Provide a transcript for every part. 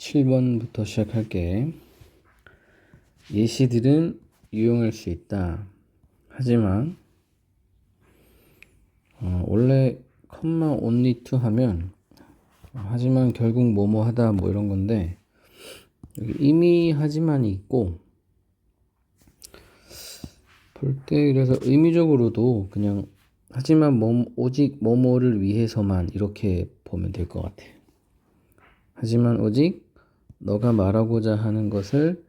7번부터 시작할게. 예시들은 유용할 수 있다. 하지만 어, 원래 컴마 only to 하면 어, 하지만 결국 뭐뭐 하다 뭐 이런 건데 이미 하지만이 있고 볼 때 그래서 의미적으로도 그냥 하지만 뭐, 오직 뭐뭐를 위해서만 이렇게 보면 될 것 같아. 하지만 오직 너가 말하고자 하는 것을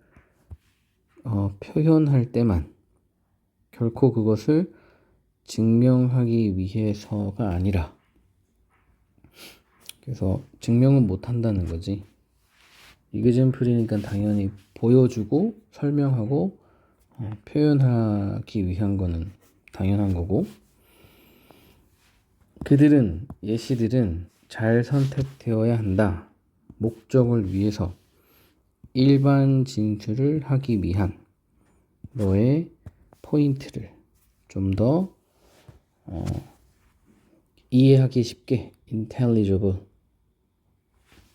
어, 표현할 때만 결코 그것을 증명하기 위해서가 아니라 그래서 증명은 못 한다는 거지. 이그젠플이니까 당연히 보여주고 설명하고 어, 표현하기 위한 거는 당연한 거고 그들은 예시들은 잘 선택되어야 한다. 목적을 위해서 일반 진술을 하기 위한 너의 포인트를 좀더 어, 이해하기 쉽게 intelligible,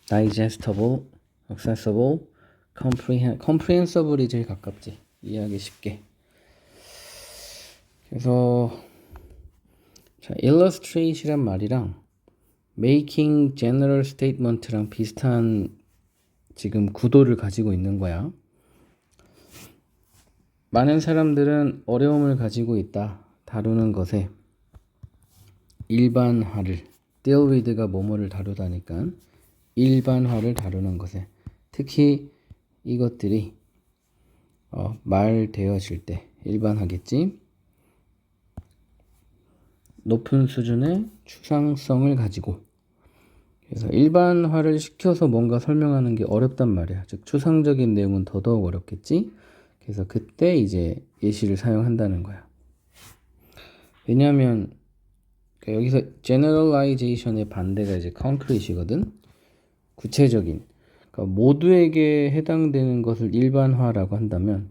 digestible, accessible, comprehend, comprehensible이 제일 가깝지 이해하기 쉽게 그래서 자, illustrate이란 말이랑 making general statement랑 비슷한 지금 구도를 가지고 있는 거야. 많은 사람들은 어려움을 가지고 있다. 다루는 것에 일반화를 deal with가 뭐뭐를 다루다니까 일반화를 다루는 것에 특히 이것들이 어, 말 되어질 때 일반하겠지. 높은 수준의 추상성을 가지고 그래서 일반화를 시켜서 뭔가 설명하는 게 어렵단 말이야. 즉 추상적인 내용은 더더욱 어렵겠지. 그래서 그때 이제 예시를 사용한다는 거야. 왜냐하면 그러니까 여기서 generalization의 반대가 이제 concrete이거든. 구체적인. 그러니까 모두에게 해당되는 것을 일반화라고 한다면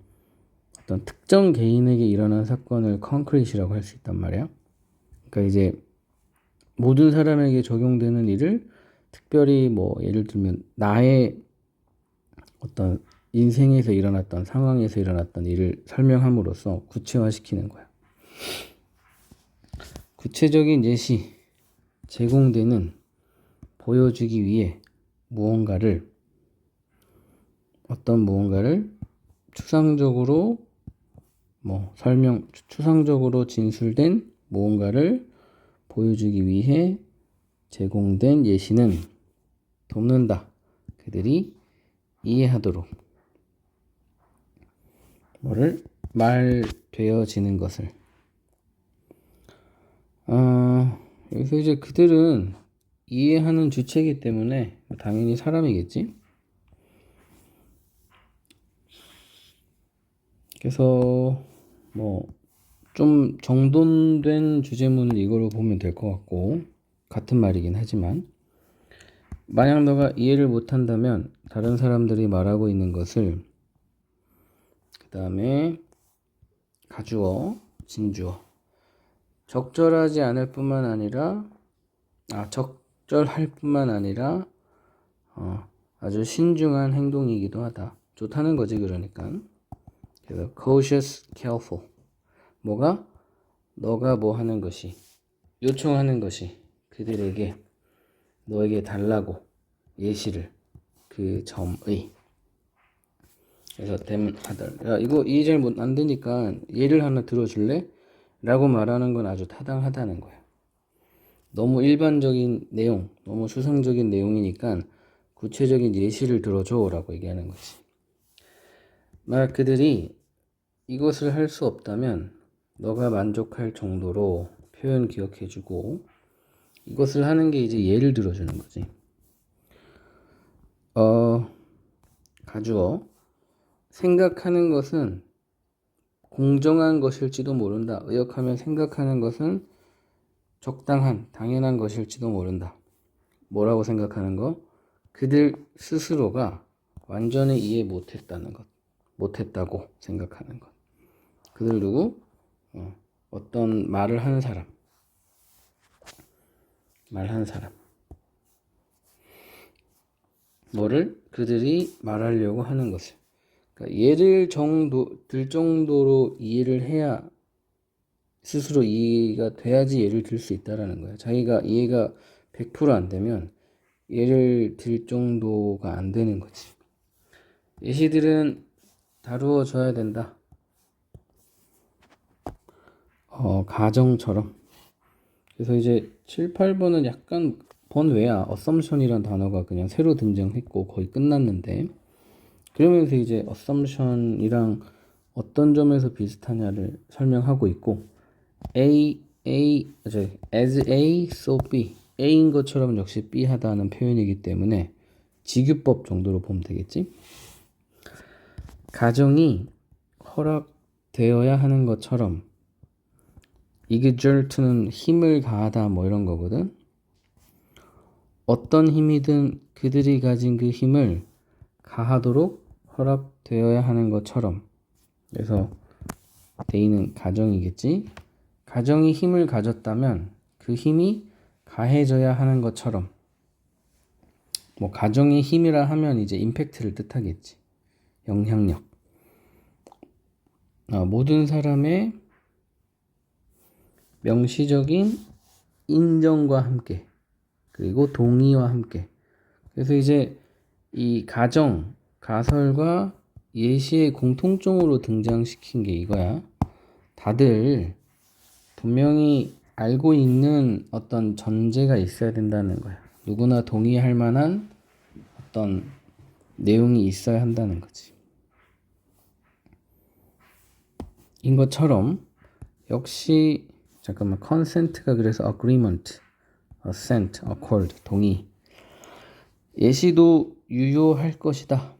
어떤 특정 개인에게 일어난 사건을 concrete이라고 할 수 있단 말이야. 그러니까 이제 모든 사람에게 적용되는 일을 특별히 뭐 예를 들면 나의 어떤 인생에서 일어났던 상황에서 일어났던 일을 설명함으로써 구체화시키는 거야. 구체적인 예시 제공되는 보여주기 위해 무언가를 어떤 무언가를 추상적으로 뭐 설명 추상적으로 진술된 무언가를 보여주기 위해 제공된 예시는 돕는다. 그들이 이해하도록 뭐를 말 되어지는 것을 어, 여기서 이제 그들은 이해하는 주체이기 때문에 당연히 사람이겠지. 그래서 뭐 좀 정돈된 주제문을 이걸로 보면 될 것 같고 같은 말이긴 하지만 만약 너가 이해를 못한다면 다른 사람들이 말하고 있는 것을 그 다음에 가주어, 진주어 적절하지 않을 뿐만 아니라 아 적절할 뿐만 아니라 어, 아주 신중한 행동이기도 하다. 좋다는 거지 그러니까. 그래서 cautious, careful. 뭐가 너가 뭐 하는 것이 요청하는 것이 그들에게 너에게 달라고 예시를 그 점의. 그래서 댐 하들 야 이거 이해 잘안 되니까 예를 하나 들어줄래? 라고 말하는 건 아주 타당하다는 거야. 너무 일반적인 내용 너무 추상적인 내용이니까 구체적인 예시를 들어줘 라고 얘기하는 거지. 만약 그들이 이것을 할 수 없다면 너가 만족할 정도로 표현 기억해주고 이것을 하는 게 이제 예를 들어주는 거지. 어, 가주어. 생각하는 것은 공정한 것일지도 모른다. 의역하면 생각하는 것은 적당한, 당연한 것일지도 모른다. 뭐라고 생각하는 거? 그들 스스로가 완전히 이해 못했다는 것. 못했다고 생각하는 것. 그들 누구? 어, 어떤 말을 하는 사람. 말하는 사람. 뭐를 그들이 말하려고 하는 것을. 그러니까 예를 정도 들 정도로 이해를 해야 스스로 이해가 돼야지 예를 들 수 있다라는 거야. 자기가 이해가 100%안 되면 예를 들 정도가 안 되는 거지. 예시들은 다루어져야 된다. 어, 가정처럼. 그래서 이제 7, 8번은 약간 번외야. assumption이란 단어가 그냥 새로 등장했고 거의 끝났는데 그러면서 이제 assumption이랑 어떤 점에서 비슷하냐를 설명하고 있고 A, A, 저 as A, so B A인 것처럼 역시 B 하다는 표현이기 때문에 직유법 정도로 보면 되겠지. 가정이 허락되어야 하는 것처럼 exert는 힘을 가하다 뭐 이런 거거든. 어떤 힘이든 그들이 가진 그 힘을 가하도록 허락되어야 하는 것처럼. 그래서 대의는 가정이겠지. 가정이 힘을 가졌다면 그 힘이 가해져야 하는 것처럼. 뭐 가정의 힘이라 하면 이제 임팩트를 뜻하겠지. 영향력. 아, 모든 사람의 명시적인 인정과 함께 그리고 동의와 함께. 그래서 이제 이 가정 가설과 예시의 공통점으로 등장시킨 게 이거야. 다들 분명히 알고 있는 어떤 전제가 있어야 된다는 거야. 누구나 동의할 만한 어떤 내용이 있어야 한다는 거지. 인 것처럼 역시 잠깐만 consent가 그래서 agreement, assent, accord 동의 예시도 유효할 것이다.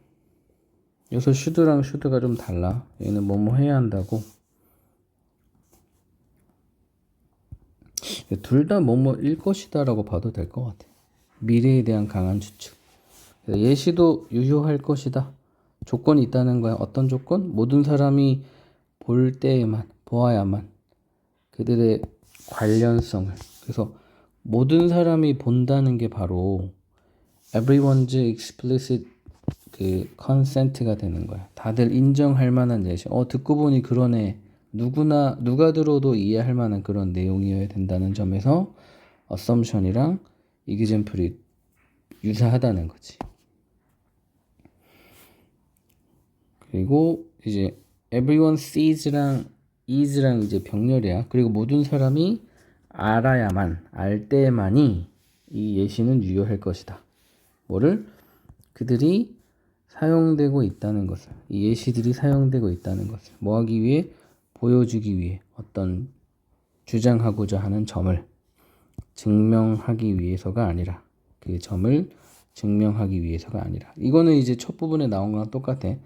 여기서 should랑 should가 좀 달라. 얘는 뭐뭐 해야 한다고. 둘 다 뭐뭐일 것이다라고 봐도 될 것 같아. 미래에 대한 강한 추측. 예시도 유효할 것이다. 조건이 있다는 거야. 어떤 조건? 모든 사람이 볼 때에만 보아야만 그들의 관련성을 그래서 모든 사람이 본다는 게 바로 everyone's explicit 그 consent가 되는 거야. 다들 인정할 만한 예시. 어 듣고 보니 그러네. 누구나 누가 들어도 이해할 만한 그런 내용이어야 된다는 점에서 assumption이랑 example이 유사하다는 거지. 그리고 이제 everyone sees랑 is랑 이제 병렬이야. 그리고 모든 사람이 알아야만, 알 때만이 이 예시는 유효할 것이다. 뭐를? 그들이 사용되고 있다는 것을. 이 예시들이 사용되고 있다는 것을. 뭐 하기 위해? 보여주기 위해 어떤 주장하고자 하는 점을 증명하기 위해서가 아니라 그 점을 증명하기 위해서가 아니라 이거는 이제 첫 부분에 나온 거랑 똑같아.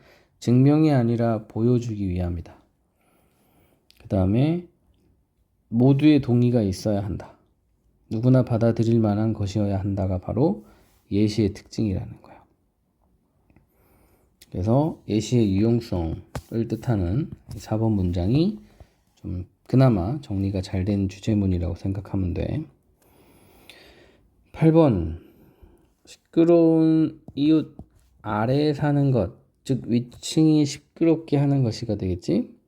증명이 아니라 보여주기 위함이다. 그 다음에 모두의 동의가 있어야 한다. 누구나 받아들일 만한 것이어야 한다가 바로 예시의 특징이라는 거야. 그래서 예시의 유용성을 뜻하는 4번 문장이 좀 그나마 정리가 잘 된 주제문이라고 생각하면 돼. 8번 시끄러운 이웃 아래에 사는 것, 즉 위층이 시끄럽게 하는 것이가 되겠지.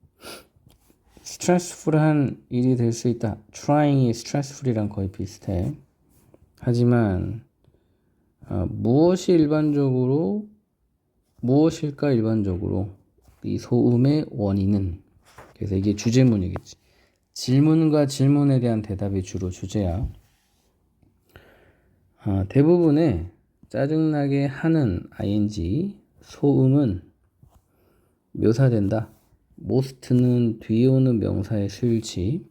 스트레스풀한 일이 될 수 있다. trying이 스트레스풀이랑 거의 비슷해. 하지만 어, 무엇이 일반적으로 무엇일까 일반적으로 이 소음의 원인은 그래서 이게 주제문이겠지. 질문과 질문에 대한 대답이 주로 주제야. 아, 대부분의 짜증나게 하는 ing 소음은 묘사된다. Most는 뒤에 오는 명사의 수일치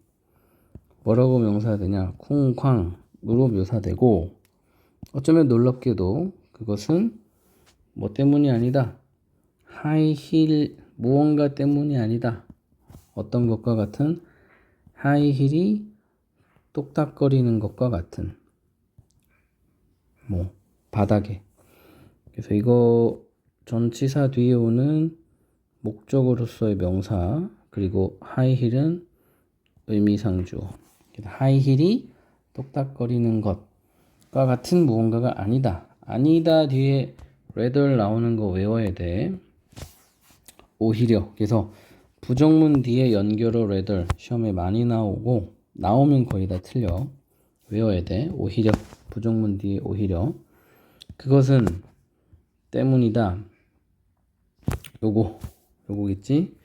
뭐라고 묘사되냐? 쿵쾅으로 묘사되고 어쩌면 놀랍게도 그것은 뭐 때문이 아니다. 하이힐 무언가 때문이 아니다. 어떤 것과 같은 하이힐이 똑딱거리는 것과 같은 뭐 바닥에. 그래서 이거 전치사 뒤에 오는 목적으로서의 명사 그리고 하이힐은 의미상주 하이힐이 똑딱거리는 것과 같은 무언가가 아니다 아니다 뒤에 rather 나오는 거 외워야 돼. 오히려. 그래서 부정문 뒤에 연결어 rather 시험에 많이 나오고 나오면 거의 다 틀려. 외워야 돼. 오히려. 부정문 뒤에 오히려. 그것은 때문이다. 요거. 요거겠지?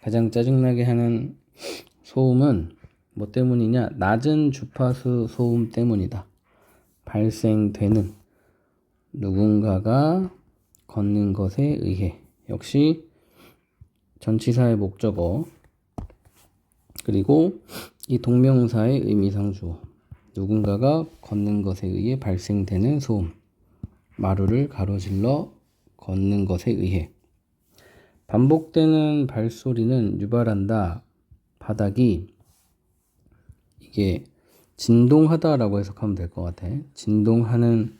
가장 짜증나게 하는 소음은 뭐 때문이냐? 낮은 주파수 소음 때문이다. 발생되는 누군가가 걷는 것에 의해 역시 전치사의 목적어 그리고 이 동명사의 의미상 주어 누군가가 걷는 것에 의해 발생되는 소음 마루를 가로질러 걷는 것에 의해 반복되는 발소리는 유발한다 바닥이 이게 진동하다라고 해석하면 될 것 같아. 진동하는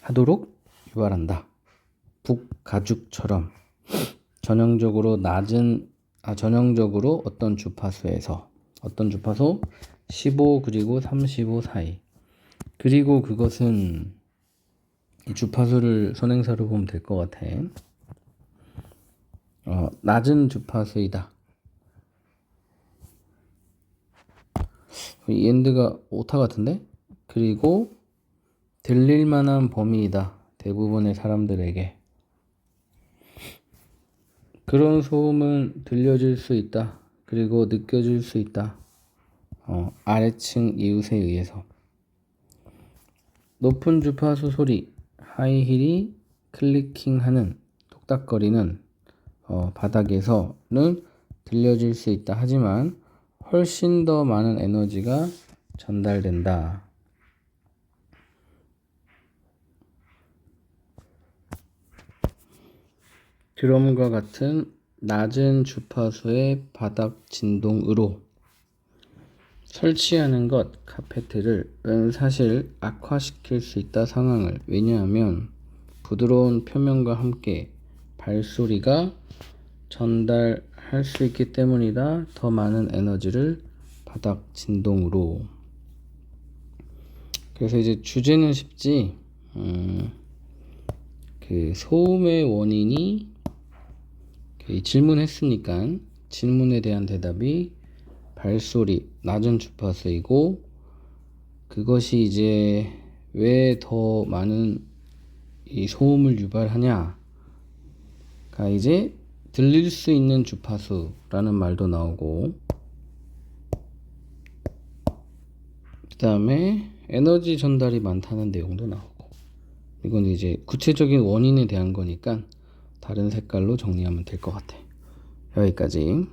하도록 유발한다. 북가죽처럼 전형적으로 낮은 아 전형적으로 어떤 주파수에서 어떤 주파수 15 그리고 35 사이 그리고 그것은 이 주파수를 선행사로 보면 될 것 같아. 어, 낮은 주파수이다. 이 엔드가 오타 같은데? 그리고 들릴 만한 범위이다. 대부분의 사람들에게. 그런 소음은 들려질 수 있다. 그리고 느껴질 수 있다. 어, 아래층 이웃에 의해서. 높은 주파수 소리, 하이힐이 클리킹하는 똑딱거리는 어, 바닥에서는 들려질 수 있다. 하지만 훨씬 더 많은 에너지가 전달된다. 드럼과 같은 낮은 주파수의 바닥 진동으로 설치하는 것 카페트를 은 사실 악화시킬 수 있다 상황을 왜냐하면 부드러운 표면과 함께 발소리가 전달할 수 있기 때문이다. 더 많은 에너지를 바닥 진동으로. 그래서 이제 주제는 쉽지 음, 그 소음의 원인이 그 질문했으니까 질문에 대한 대답이 발소리, 낮은 주파수이고 그것이 이제 왜 더 많은 이 소음을 유발하냐 가 이제 들릴 수 있는 주파수라는 말도 나오고 그 다음에 에너지 전달이 많다는 내용도 나오고 이건 이제 구체적인 원인에 대한 거니까 다른 색깔로 정리하면 될 것 같아. 여기까지.